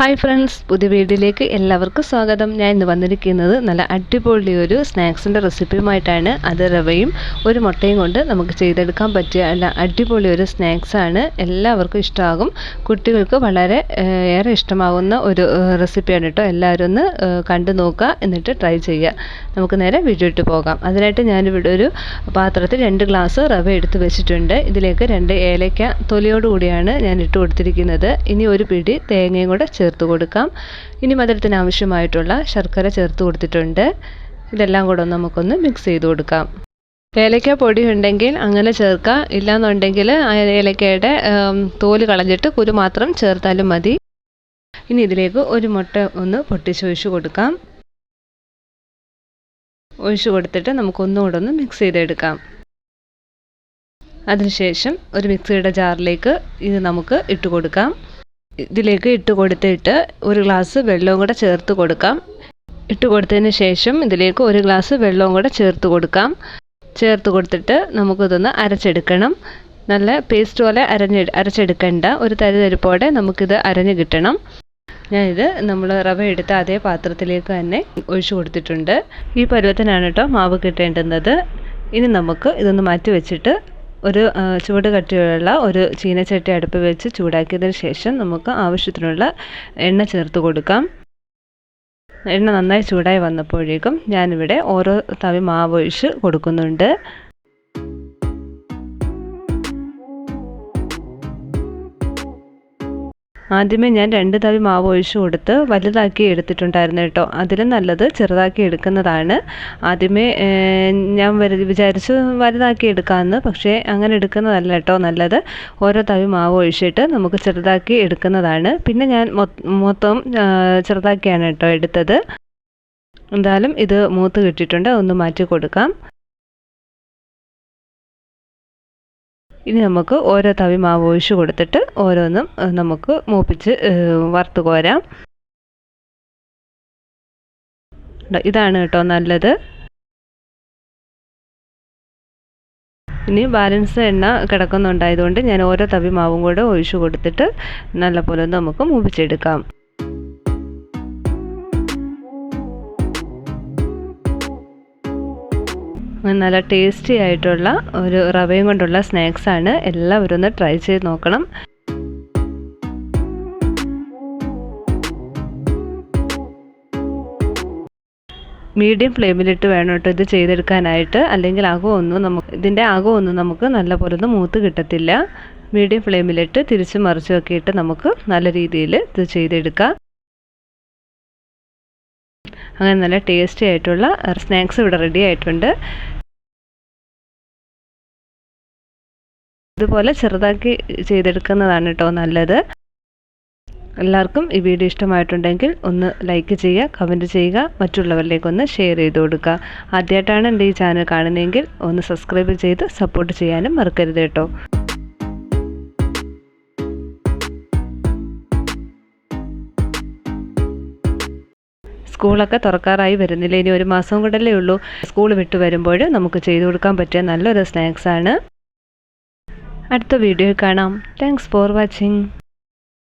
Hi friends പുതിയ വീഡിയോയിലേക്ക് എല്ലാവർക്കും സ്വാഗതം. ഞാൻ ഇന്ന് വന്നിരിക്കുന്നത് നല്ല അടിപൊളി ഒരു സ്നാക്സിന്റെ റെസിപ്പിയുമായിട്ടാണ്. അത് റവയും ഒരു മുട്ടയും കൊണ്ട് നമുക്ക് ചെയ്തെടുക്കാൻ പറ്റിയ നല്ല അടിപൊളി ഒരു സ്നാക്സാണ് എല്ലാവർക്കും ഇഷ്ടമാകും. കുട്ടികൾക്ക് വളരെ ഏറെ ഇഷ്ടമാകുന്ന ഒരു റെസിപ്പിയാണ് കേട്ടോ. എല്ലാവരും ഒന്ന് കണ്ടു നോക്കുക എന്നിട്ട് ട്രൈ ചെയ്യുക. നമുക്ക് നേരെ വീഡിയോ ഇട്ട് പോകാം. അതിനായിട്ട് ഞാനിവിടെ ഒരു പാത്രത്തിൽ രണ്ട് ഗ്ലാസ് റവ എടുത്ത് വെച്ചിട്ടുണ്ട്. ഇതിലേക്ക് രണ്ട് ഏലയ്ക്ക തൊലിയോടുകൂടിയാണ് ഞാൻ ഇട്ട് കൊടുത്തിരിക്കുന്നത്. ഇനി ഒരു പിടി തേങ്ങയും കൂടെ ചേർത്ത് കൊടുക്കാം. ഇനി മധുരത്തിന് ആവശ്യമായിട്ടുള്ള ശർക്കര ചേർത്ത് കൊടുത്തിട്ടുണ്ട്. ഇതെല്ലാം കൂടെ ഒന്ന് നമുക്കൊന്ന് മിക്സ് ചെയ്ത് കൊടുക്കാം. ഏലക്ക പൊടി ഉണ്ടെങ്കിൽ അങ്ങനെ ചേർക്കാം. ഇല്ലാന്നുണ്ടെങ്കിൽ ഏലക്കയുടെ തോൽ കളഞ്ഞിട്ട് കുരു മാത്രം ചേർത്താലും മതി. ഇനി ഇതിലേക്ക് ഒരു മുട്ട ഒന്ന് പൊട്ടിച്ച് ഒഴിച്ചു കൊടുക്കാം. ഒഴിച്ചു കൊടുത്തിട്ട് നമുക്കൊന്നുകൂടെ ഒന്ന് മിക്സ് ചെയ്തെടുക്കാം. അതിനുശേഷം ഒരു മിക്സിയുടെ ജാറിലേക്ക് ഇത് നമുക്ക് ഇട്ട് കൊടുക്കാം. ഇതിലേക്ക് ഇട്ട് കൊടുത്തിട്ട് ഒരു ഗ്ലാസ് വെള്ളവും കൂടെ ചേർത്ത് കൊടുക്കാം. ഇട്ട് കൊടുത്തതിന് ശേഷം ഇതിലേക്ക് ഒരു ഗ്ലാസ് വെള്ളവും കൂടെ ചേർത്ത് കൊടുക്കാം. ചേർത്ത് കൊടുത്തിട്ട് നമുക്കിതൊന്ന് അരച്ചെടുക്കണം. നല്ല പേസ്റ്റ് പോലെ അരഞ്ഞ് അരച്ചെടുക്കേണ്ട. ഒരു തരിതരിപ്പോടെ നമുക്കിത് അരഞ്ഞ് കിട്ടണം. ഞാനിത് നമ്മൾ റവ എടുത്ത അതേ പാത്രത്തിലേക്ക് തന്നെ ഒഴിച്ചു കൊടുത്തിട്ടുണ്ട്. ഈ പരുവത്തിനാണ് കേട്ടോ മാവ് കിട്ടേണ്ടുന്നത്. ഇനി നമുക്ക് ഇതൊന്ന് മാറ്റി വെച്ചിട്ട് ഒരു ചൂട് കട്ടിയുള്ള ഒരു ചീനച്ചട്ടി അടുപ്പ് വെച്ച് ചൂടാക്കിയതിന് ശേഷം നമുക്ക് ആവശ്യത്തിനുള്ള എണ്ണ ചേർത്ത് കൊടുക്കാം. എണ്ണ നന്നായി ചൂടായി വന്നപ്പോഴേക്കും ഞാനിവിടെ ഓരോ തവി മാവ് ഒഴിച്ച് കൊടുക്കുന്നുണ്ട്. ആദ്യമേ ഞാൻ രണ്ട് തവി മാവ് ഒഴിച്ചു കൊടുത്ത് വലുതാക്കി എടുത്തിട്ടുണ്ടായിരുന്നു കേട്ടോ. അതിലും നല്ലത് ചെറുതാക്കി എടുക്കുന്നതാണ്. ആദ്യമേ ഞാൻ വിചാരിച്ചു വലുതാക്കി എടുക്കാമെന്ന് പക്ഷേ അങ്ങനെ എടുക്കുന്നതല്ല കേട്ടോ നല്ലത്. ഓരോ തവി മാവ് ഒഴിച്ചിട്ട് നമുക്ക് ചെറുതാക്കി എടുക്കുന്നതാണ്. പിന്നെ ഞാൻ മൊത്തം ചെറുതാക്കിയാണ് കേട്ടോ എടുത്തത്. എന്തായാലും ഇത് മൂത്ത് കിട്ടിയിട്ടുണ്ട് ഒന്ന് മാറ്റി കൊടുക്കാം. ഇനി നമുക്ക് ഓരോ തവി മാവ് ഒഴിച്ച് കൊടുത്തിട്ട് ഓരോന്നും നമുക്ക് മൂപ്പിച്ച് വറുത്ത് കോരാം. ഇതാണ് കേട്ടോ നല്ലത്. ഇനി ബാലൻസ് എണ്ണ കിടക്കുന്നുണ്ടായതുകൊണ്ട് ഞാൻ ഓരോ തവി മാവും കൂടെ ഒഴിച്ചു കൊടുത്തിട്ട് നല്ലപോലെ നമുക്ക് മൂപ്പിച്ചെടുക്കാം. നല്ല ടേസ്റ്റി ആയിട്ടുള്ള ഒരു റവയും കൊണ്ടുള്ള സ്നാക്സാണ് എല്ലാവരും ഒന്ന് ട്രൈ ചെയ്ത് നോക്കണം. മീഡിയം ഫ്ലെയിമിലിട്ട് വേണം കേട്ടോ ഇത് ചെയ്തെടുക്കാനായിട്ട്. അല്ലെങ്കിൽ അകമൊന്നും നമുക്ക് ഇതിന്റെ അകമൊന്നും നമുക്ക് നല്ല പോലെ ഒന്നും മൂത്ത് കിട്ടത്തില്ല. മീഡിയം ഫ്ലെയിമിലിട്ട് തിരിച്ച് മറിച്ചു ഇട്ട് നമുക്ക് നല്ല രീതിയിൽ ഇത് ചെയ്തെടുക്കാം. അങ്ങനെ നല്ല ടേസ്റ്റി ആയിട്ടുള്ള സ്നാക്സ് ഇവിടെ റെഡി ആയിട്ടുണ്ട്. ഇതുപോലെ ചെറുതാക്കി ചെയ്തെടുക്കുന്നതാണ് കേട്ടോ നല്ലത്. എല്ലാവർക്കും ഈ വീഡിയോ ഇഷ്ടമായിട്ടുണ്ടെങ്കിൽ ഒന്ന് ലൈക്ക് ചെയ്യുക കമന്റ് ചെയ്യുക മറ്റുള്ളവരിലേക്കൊന്ന് ഷെയർ ചെയ്ത് കൊടുക്കുക. ആദ്യമായിട്ടാണ് എന്റെ ഈ ചാനൽ കാണുന്നതെങ്കിൽ ഒന്ന് സബ്സ്ക്രൈബ് ചെയ്ത് സപ്പോർട്ട് ചെയ്യാനും മറക്കരുത് കേട്ടോ. സ്കൂളൊക്കെ തുറക്കാറായി വരുന്നില്ല. ഇനി ഒരു മാസം കൂടല്ലേ ഉള്ളൂ. സ്കൂൾ വിട്ട് വരുമ്പോൾ നമുക്ക് ചെയ്തു കൊടുക്കാൻ പറ്റിയ നല്ലൊരു സ്നാക്സാണ്. അടുത്ത വീഡിയോ കാണാം. Thanks for watching